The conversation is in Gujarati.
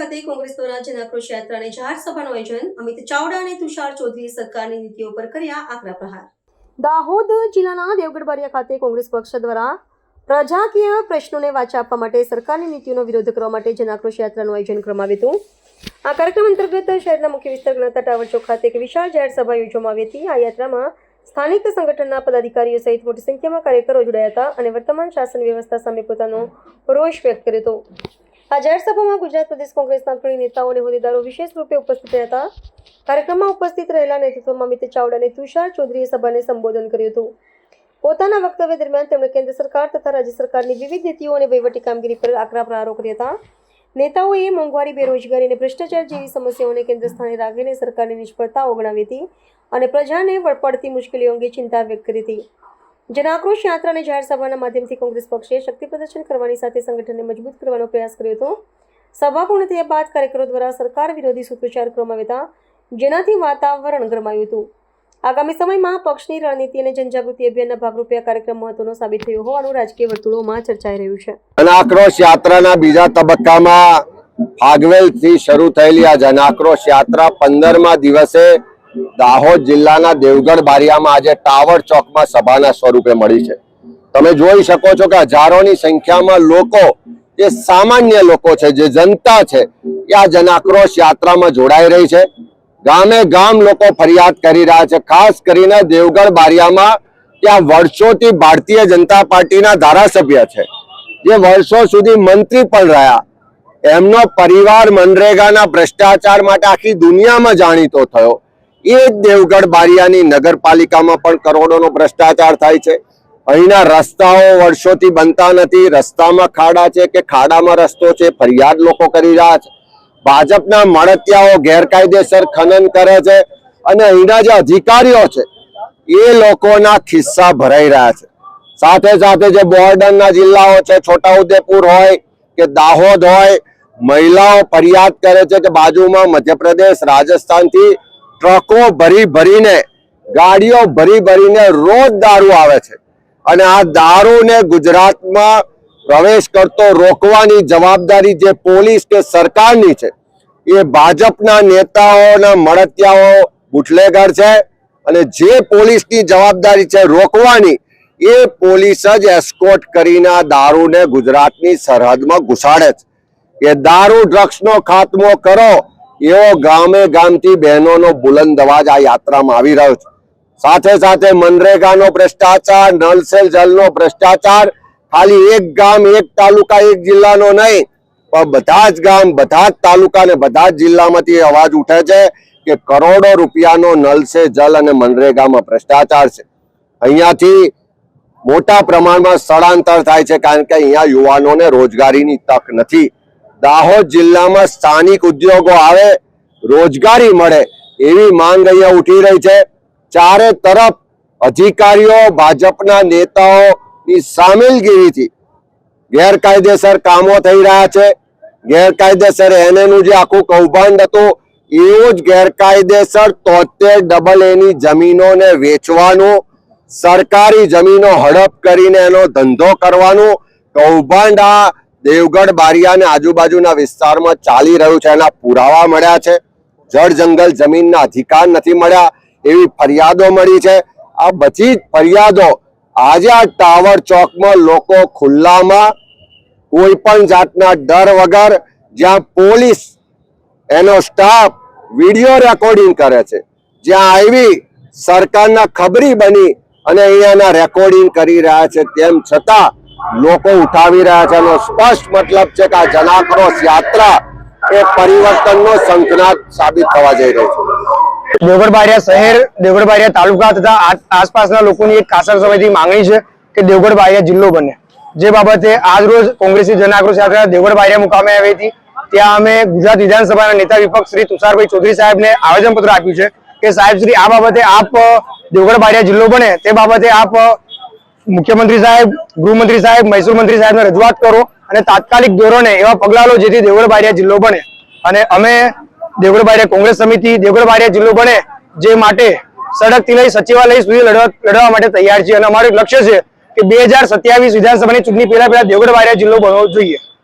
ખાતે કોંગ્રેસ દ્વારા જન આક્રોશ યાત્રા અને જાહેર સભાનું આયોજન, અમિત ચાવડા અને તુષાર ચૌધરીએ સરકારની નીતિઓ પર કર્યા આકરા પ્રહાર. દાહોદ જિલ્લાના દેવગઢ ખાતે કોંગ્રેસ પક્ષ દ્વારા પ્રજાકીય પ્રશ્નોને વાચા આપવા માટે સરકારની નીતિઓનો વિરોધ કરવા માટે જન આક્રોશ યાત્રાનું આયોજન કરવામાં આવ્યું હતું. આ કાર્યક્રમ અંતર્ગત શહેરના મુખ્ય વિસ્તાર ગણાતા ટાવર ચોક ખાતે એક વિશાળ જાહેર સભા યોજવામાં આવી હતી. આ યાત્રામાં સ્થાનિક સંગઠનના પદાધિકારીઓ સહિત મોટી સંખ્યામાં કાર્યકરો જોડાયા હતા અને વર્તમાન શાસન વ્યવસ્થા સામે પોતાનો રોષ વ્યક્ત કર્યો હતો. આ જાહેર ગુજરાત પ્રદેશ કોંગ્રેસના ત્રણ નેતાઓ અને હોદ્દેદારો વિશેષ રૂપે ઉપસ્થિત રહ્યા હતા. કાર્યક્રમમાં ઉપસ્થિત રહેલા નેતૃત્વમાં અમિત ચાવડા અને તુષાર ચૌધરીએ સભાને સંબોધન કર્યું હતું. પોતાના વક્તવ્ય દરમિયાન તેમણે કેન્દ્ર સરકાર તથા રાજ્ય સરકારની વિવિધ નીતિઓ અને વહીવટી કામગીરી પર આકરા પ્રહારો કર્યા હતા. નેતાઓએ મોંઘવારી, બેરોજગારી અને ભ્રષ્ટાચાર જેવી સમસ્યાઓને કેન્દ્ર સ્થાને રાખીને સરકારની નિષ્ફળતાઓ ગણાવી હતી અને પ્રજાને પડતી મુશ્કેલીઓ અંગે ચિંતા વ્યક્ત કરી હતી. જન આક્રોશ યાત્રા અને જાહેર સભાના માધ્યમથી કોંગ્રેસ પક્ષે શક્તિ પ્રદર્શન કરવાની સાથે સંગઠનને મજબૂત કરવાનો પ્રયાસ કર્યો હતો. સભા પૂર્ણ થયા બાદ કાર્યકરો દ્વારા સરકાર વિરોધી સૂત્રોચ્ચાર કરવામાં આવ્યા હતા, જેનાથી વાતાવરણ ગરમાયું હતું. આગામી સમયમાં પક્ષની રણનીતિ અને જનજાગૃતિ અભિયાનના ભાગરૂપે આ કાર્યક્રમ મહત્વનો સાબિત થયો હોવાનું રાજકીય વર્તુળોમાં ચર્ચાઈ રહ્યું છે. જનાક્રોશ યાત્રાના બીજા તબક્કામાં ફાગવેલથી શરૂ થયેલી આ જનાક્રોશ યાત્રા પંદરમા દિવસે દાહોદ જિલ્લાના દેવગઢ બારિયામાં આજે ટાવર ચોકમાં સભાના સ્વરૂપે મળી છે. તમે જોઈ શકો છો કે હજારોની સંખ્યામાં લોકો જે સામાન્ય લોકો છે, જે જનતા છે, એ આ જનાક્રોશ યાત્રામાં જોડાઈ રહી છે. ગામે ગામ લોકો ફરિયાદ કરી રહ્યા છે. ખાસ કરીને દેવગઢ બારિયામાં ત્યાં વર્ષોથી ભારતીય જનતા પાર્ટીના ધારાસભ્ય છે. જે વર્ષો સુધી મંત્રી પણ રહ્યા. એમનો પરિવાર મનરેગાના ભ્રષ્ટાચાર માટે આખી દુનિયામાં જાણીતો થયો. એ જ દેવગઢ બારિયાની નગરપાલિકામાં પણ કરોડોનો ભ્રષ્ટાચાર થાય છે. અહીંના રસ્તાઓ વર્ષોથી બનતા નથી. રસ્તામાં ખાડા છે કે ખાડામાં રસ્તો છે, ફરિયાદ લોકો કરી રહ્યા છે. ભાજપના મળતિયાઓ ગેરકાયદેસર ખનન કરે છે અને અહીંના જે અધિકારીઓ છે, એ લોકોના ખિસ્સા ભરાઈ રહ્યા છે. સાથે સાથે જે બોર્ડરના જિલ્લાઓ છે, છોટાઉદેપુર હોય કે દાહોદ હોય, મહિલાઓ ફરિયાદ કરે છે કે બાજુમાં મધ્યપ્રદેશ, રાજસ્થાનથી ટ્રકો ભરી ભરીને, ગાડીઓ ભરી ભરીને રોજ દારૂ આવે છે. અને આ દારૂને ગુજરાતમાં પ્રવેશ કરતો રોકવાની જવાબદારી જે પોલીસ કે સરકારની છે, એ ભાજપના નેતાઓના મળતિયાઓ બુટલેગર છે. અને જે પોલીસની જવાબદારી છે રોકવાની, એ પોલીસ જ એસ્કોટ કરીને દારૂને ગુજરાતની સરહદમાં ઘુસાડે છે. એ દારૂ, ડ્રગ્સનો ખાત્મો કરો એવો ગામે ગામથી બહેનોનો બુલંદ અવાજ આ યાત્રામાં આવી રહ્યો છે. સાથે સાથે મનરેગાનો ભ્રષ્ટાચાર નલ સે જલનો ભ્રષ્ટાચાર, ખાલી એક ગામ, એક તાલુકા, એક જિલ્લાનો નહીં, પણ બધા જ ગામ, બધા જ તાલુકા અને બધા જ જિલ્લામાંથી અવાજ ઉઠે છે કે કરોડો રૂપિયાનો નલ જલ અને મનરેગામાં ભ્રષ્ટાચાર છે. અહીંયાથી મોટા પ્રમાણમાં સ્થળાંતર થાય છે કારણ કે અહીંયા યુવાનોને રોજગારીની તક નથી. દાહોદ જિલ્લામાં સ્થાનિક ઉદ્યોગો આવે, રોજગારી મળે એવી માંગ અહીંયા ઉઠી રહી છે. ચારે તરફ અધિકારીઓ, ભાજપના નેતાઓની સામેલગીરીથી ગેરકાયદેસર કામો થઈ રહ્યા છે. ગેરકાયદેસર એનેનું જે આખું કૌભાંડ હતું, એવું જ ગેરકાયદેસર તોતેર ડબલ એની જમીનોને વેચવાનું, સરકારી જમીનો હડપ કરીને એનો ધંધો કરવાનું, કૌભાંડ આ દેવગઢ, બારિયા અને આજુબાજુના વિસ્તારમાં ચાલી રહ્યું છે એના પુરાવા મળ્યા છે. જળ, જંગલ, જમીનના અધિકાર નથી મળ્યા એવી ફરિયાદો મળી છે. આ બધી ફરિયાદો આજે આ ટાવર ચોકમાં લોકો ખુલ્લામાં કોઈ પણ જાતના ડર વગર જ્યાં પોલીસ, એનો સ્ટાફ વીડિયો રેકોર્ડિંગ કરે છે. જ્યાં આવી સરકારના ખબરી બની અને અહીંયાના રેકોર્ડિંગ કરી રહ્યા છે. તેમ છતાં લોકો ઉઠાવી રહ્યા છે એનો સ્પષ્ટ મતલબ છે કે આ જનાક્રોશ યાત્રા એ પરિવર્તનનો શંખનાદ સાબિત થવા જઈ રહ્યો છે. દેવગઢ શહેર દેવગઢ તાલુકા તથા આસપાસના લોકોની એક કાસર સમયથી માંગણી છે કે દેવગઢ જિલ્લો બને. જે બાબતે આજ રોજ કોંગ્રેસની જનાક્રોશ યાત્રા દેવગઢ મુકામે આવી હતી. ત્યાં અમે ગુજરાત વિધાનસભાના નેતા વિપક્ષ શ્રી તુષારભાઈ ચૌધરી સાહેબને આવેદનપત્ર આપ્યું છે કે સાહેબ શ્રી, આ બાબતે આપ દેવગઢબારિયા જિલ્લો બને. તે બાબતે આપ મુખ્યમંત્રી સાહેબ, ગૃહમંત્રી સાહેબ મહેસૂલ મંત્રી સાહેબને રજૂઆત કરો અને તાત્કાલિક ધોરણે એવા પગલાં લો જેથી દેવગઢ જિલ્લો બને. અને અમે દેવગઢ કોંગ્રેસ સમિતિ દેવગઢ જિલ્લો બને જે માટે સડકથી લઈ સચિવાલય સુધી લડવા માટે તૈયાર છીએ. અને અમારું લક્ષ્ય છે કે બે વિધાનસભાની ચૂંટણી પહેલા પહેલા દેવગઢ બારિયા જિલ્લો બનવો જોઈએ.